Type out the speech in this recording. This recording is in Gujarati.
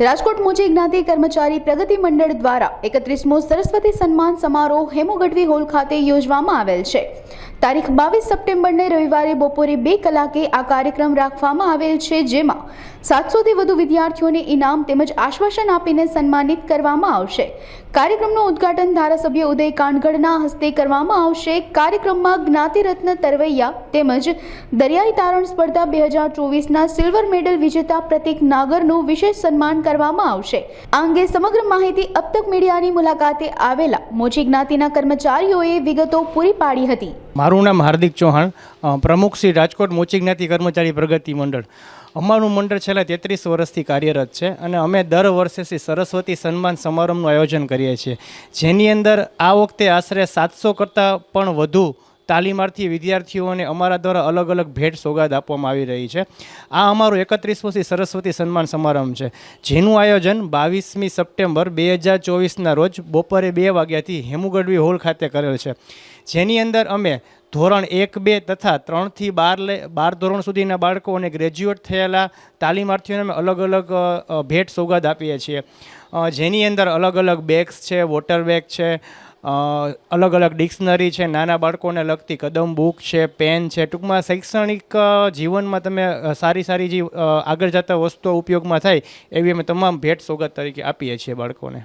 રાજકોટ મુજી જ્ઞાતિ કર્મચારી પ્રગતિ મંડળ દ્વારા એકત્રીસમો સરસ્વતી સન્માન સમારોહ હેમુ ગઢવી હોલ ખાતે યોજવામાં આવેલ છે. તારીખ બાવીસ સપ્ટેમ્બરને રવિવારે બપોરે બે કલાકે આ કાર્યક્રમ રાખવામાં આવેલ છે, જેમાં સાતસોથી વધુ વિદ્યાર્થીઓને ઇનામ તેમજ આશ્વાસન આપીને સન્માનિત કરવામાં આવશે. કાર્યક્રમનું ઉદ્ઘાટન ધારાસભ્ય ઉદય કાનગડના હસ્તે કરવામાં આવશે. કાર્યક્રમમાં જ્ઞાતિરત્ન તરવૈયા તેમજ દરિયાઈ તારણ સ્પર્ધા બે હજાર ચોવીસના સિલ્વર મેડલ વિજેતા પ્રતિક નાગરનું વિશેષ સન્માન કરવામાં આવશે. આ અંગે સમગ્ર માહિતી અબતક મીડિયાની મુલાકાતે આવેલા મોચી જ્ઞાતિના કર્મચારીઓએ વિગતો પૂરી પાડી હતી. મારું નામ હાર્દિક ચૌહાણ પ્રમુખ શ્રી રાજકોટ મોચી જ્ઞાતિ કર્મચારી પ્રગતિ મંડળ. અમારું મંડળ છેલ્લા તેત્રીસ વર્ષથી કાર્યરત છે અને અમે દર વર્ષે શ્રી સરસ્વતી સન્માન સમારંભનું આયોજન કરીએ છીએ. જેની અંદર આ વખતે આશરે સાતસો કરતાં પણ વધુ તાલીમાર્થી વિદ્યાર્થીઓને અમારા દ્વારા અલગ અલગ ભેટ સોગાદ આપવામાં આવી રહી છે. આ અમારું એકત્રીસમો સરસ્વતી સન્માન સમારંભ છે. જેનું આયોજન બાવીસમી સપ્ટેમ્બર બે હજાર ચોવીસના રોજ બપોરે બે વાગ્યાથી હેમુગઢવી હોલ ખાતે કરેલ છે. જેની અંદર અમે ધોરણ એક, બે તથા ત્રણથી બાર લે, બાર ધોરણ સુધીના બાળકો અને ગ્રેજ્યુએટ થયેલા તાલીમાર્થીઓને અમે અલગ અલગ ભેટ સોગાદ આપીએ છીએ. જેની અંદર અલગ અલગ બેગ્સ છે, વોટર બેગ છે અલગ અલગ ડિક્શનરી છે, નાના બાળકોને લગતી કદમ, બુક છે, પેન છે. ટૂંકમાં શૈક્ષણિક જીવનમાં તમે સારી સારી જે આગળ જતા વસ્તુઓ ઉપયોગમાં થાય, એવી અમે તમામ ભેટ સોગાદ તરીકે આપીએ છીએ બાળકોને.